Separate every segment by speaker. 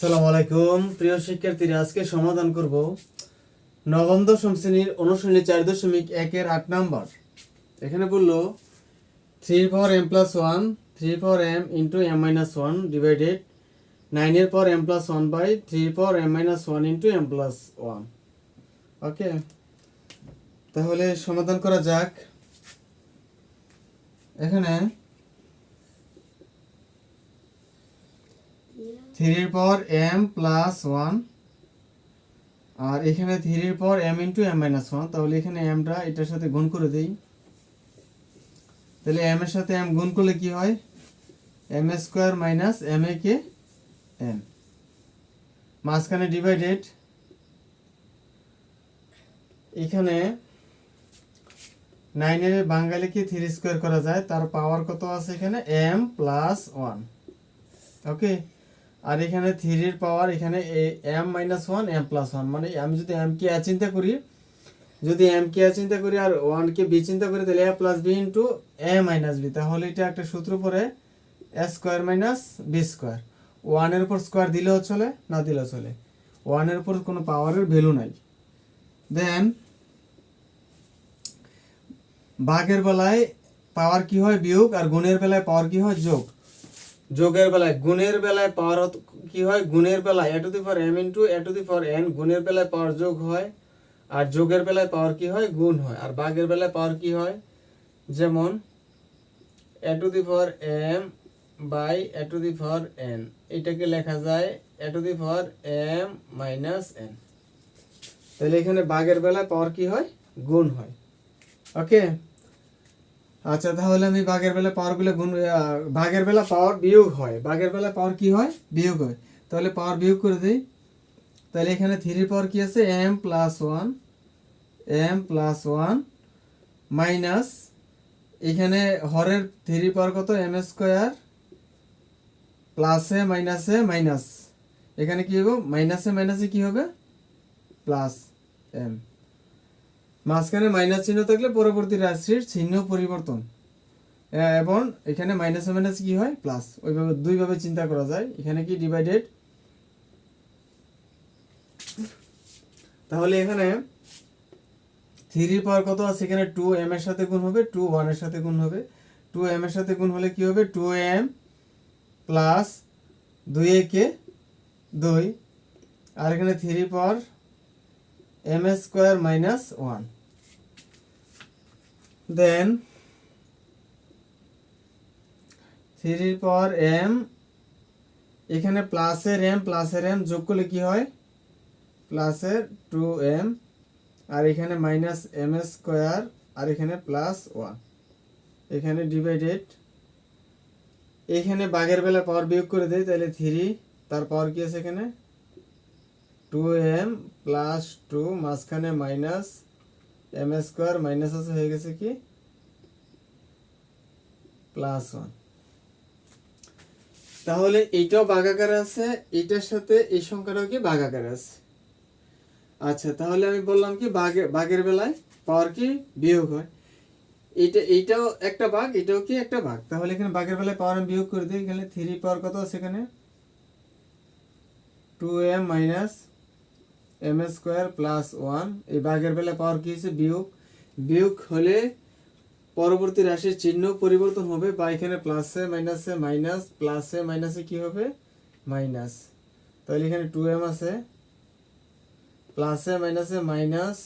Speaker 1: সালাম আলাইকুম। প্রিয় শিক্ষার্থীরা, আজকে সমাধান করব নবম, দশম শ্রেণির অনুশ্রেণী চার দশমিক একের আট নাম্বার। এখানে বলল three power M plus one three power M into M minus one divided নাইনের পর M plus one by three power M minus one into M plus one okay তাহলে সমাধান করা যাক। এখানে থ্রির পর এম প্লাস ওয়ান। আর এখানে থ্রির পর M into M minus one. তাহলে এখানে এমটা এটার সাথে গুণ করে দেই। তাহলে এম এর সাথে এম গুণ করলে কি হয়? এম স্কোয়ার মাইনাস এম এ কে এম মাঝখানে ডিভাইডেড। এখানে নাইনের বাঙালিকে থ্রি স্কোয়ার করা যায়, তার পাওয়ার কত আছে এখানে? M plus one. ওকে? আর এখানে থ্রির পাওয়ার এখানে M minus one M plus one মানে আমি যদি এম কে চিন্তা করি, যদি এম কে চিন্তা করি আর ওয়ান কে বি চিন্তা করি, তাহলে A plus B into A minus B তাহলে এটা একটা সূত্র পরে A square minus B square ওয়ানের উপর স্কোয়ার দিলেও চলে, না দিলেও চলে। ওয়ানের উপর কোনো পাওয়ারের ভ্যালু নাই। দেন বাঘের বেলায় পাওয়ার কি হয় বিয়োগ, আর গুণের বেলায় পাওয়ার কি হয় যোগ। যোগের বেলায়, গুণের বেলায় পাওয়ার কি হয়? গুণের বেলায় A to the power M into A to the power N গুণের বেলায় পাওয়ার যোগ হয়, আর যোগের বেলায় পাওয়ার কি হয়? গুণ হয়। আর ভাগের বেলায় পাওয়ার কি হয়? যেমন A to the power M by A to the power N এটাকে লেখা যায় A to the power M minus N তাহলে এখানে ভাগের বেলায় পাওয়ার কি হয়? গুণ হয়। ওকে আচ্ছা তাহলে আমি বাঘের বেলা পাওয়ারগুলো গুণ ভাগের বেলা পাওয়ার বিয়োগ হয়। বাঘের বেলা পাওয়ার কি হয়? বিয়োগ হয়। তাহলে পাওয়ার বিয়োগ করে দিই। তাহলে এখানে থ্রি পাওয়ার কি আছে? M plus one M plus one minus এখানে হরের থ্রি পাওয়ার কত? এম স্কোয়ার প্লাসে মাইনাসে মাইনাস এখানে কি হবে মাইনাসে মাইনাসে কি হবে? প্লাস এম মাঝখানে মাইনাস চিহ্ন থাকলে পরবর্তী রাশির চিহ্ন পরিবর্তন। এবং এখানে মাইনাসে মাইনাস কি হয়? প্লাস। ওইভাবে দুইভাবে চিন্তা করা যায়। এখানে কি ডিভাইডেড তাহলে এখানে থ্রি পাওয়ার কত আছে? এখানে টু এম এর সাথে গুণ হবে টু ওয়ানের সাথে গুণ হবে। টু এম এর সাথে গুণ হলে কি হবে? টু এম প্লাস দুই একে দুই। আর এখানে three power M square minus one then থ্রির পাওয়ার এম এখানে প্লাসের এম প্লাসের এম যোগ করলে কি হয়? প্লাসের টু এম আর এখানে মাইনাস এম স্কোয়ার আর এখানে প্লাস ওয়ান এখানে ডিভাইডেড এখানে বাঘের বেলা পাওয়ার বিয়োগ করে দেয় তাহলে থ্রি তার পাওয়ার কি আছে এখানে? টু এম প্লাস টু মাঝখানে মাইনাস এম স্কোয়ার মাইনাস আছে হয়ে গেছে কি? প্লাস ওয়ান তাহলে এইটাও ভাগাকারে আছে, এইটার সাথে এই সংখ্যাটাও কি ভাগাকারে আছে? আচ্ছা তাহলে আমি বললাম কি বাঘের বাঘের বেলায় পাওয়ার কি বিয়োগ হয়? এইটা, এইটাও একটা ভাগ এটাও কি একটা ভাগ তাহলে এখানে বাঘের বেলায় পাওয়ার আমি বিয়োগ করে দিই, এখানে থ্রি পাওয়ার কত আছে এখানে? Two M minus M square plus one এই ভাগের বেলা পাওয়ার কি হয়েছে? বিয়োগ। বিয়োগ হলে পরবর্তী রাশির চিহ্ন পরিবর্তন হবে, বা এখানে প্লাসে মাইনাসে মাইনাস প্লাসে মাইনাসে কি হবে? মাইনাস তাহলে এখানে টু এম আছে। প্লাসে মাইনাসে মাইনাস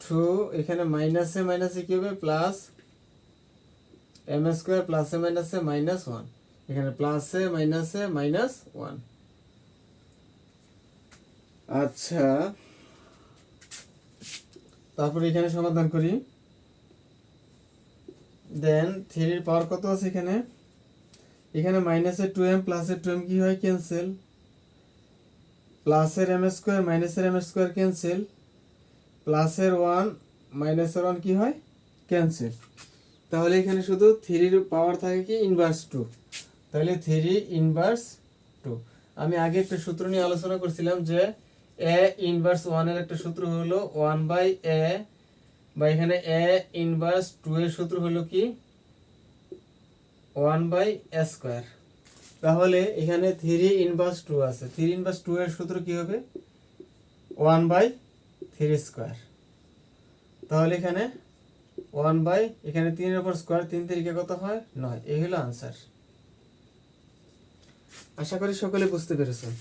Speaker 1: টু এখানে মাইনাসে মাইনাসে কি হবে? প্লাস এম স্কোয়ার প্লাসে মাইনাসে মাইনাস ওয়ান এখানে প্লাসে মাইনাসে মাইনাস ওয়ান আচ্ছা। তারপরে এখানে সমাধান করি। দেন, থ্রির পাওয়ার কত আছে এখানে? এখানে মাইনাসের টু এম প্লাসের টু এম কি হয়? ক্যান্সেল প্লাসের এম স্কোয়ার মাইনাসের এম স্কোয়ার ক্যান্সেল প্লাসের ওয়ান মাইনাসের ওয়ান কি হয়? ক্যান্সেল তাহলে এখানে শুধু থ্রির পাওয়ার থাকে কি? ইনভার্স টু তাহলে থ্রি ইনভার্স টু আমি আগে একটা সূত্র নিয়ে আলোচনা করছিলাম যে এ ইনভার্স ওয়ানের একটা সূত্র হলো ওয়ান বাই এ বা এখানে এ ইনভার্স টু এর সূত্র হলো কি? ওয়ান বাই এ স্কোয়ার তাহলে এখানে থ্রি ইনভার্স টু আছে। থ্রি ইনভার্স টু এর সূত্র কি হবে? ওয়ান বাই থ্রি স্কোয়ার তাহলে এখানে ওয়ান বাই এখানে তিনের উপর স্কোয়ার তিন তিরিকে কত হয়? নয়। এই হলো আনসার আশা করি সকলে বুঝতে পেরেছেন।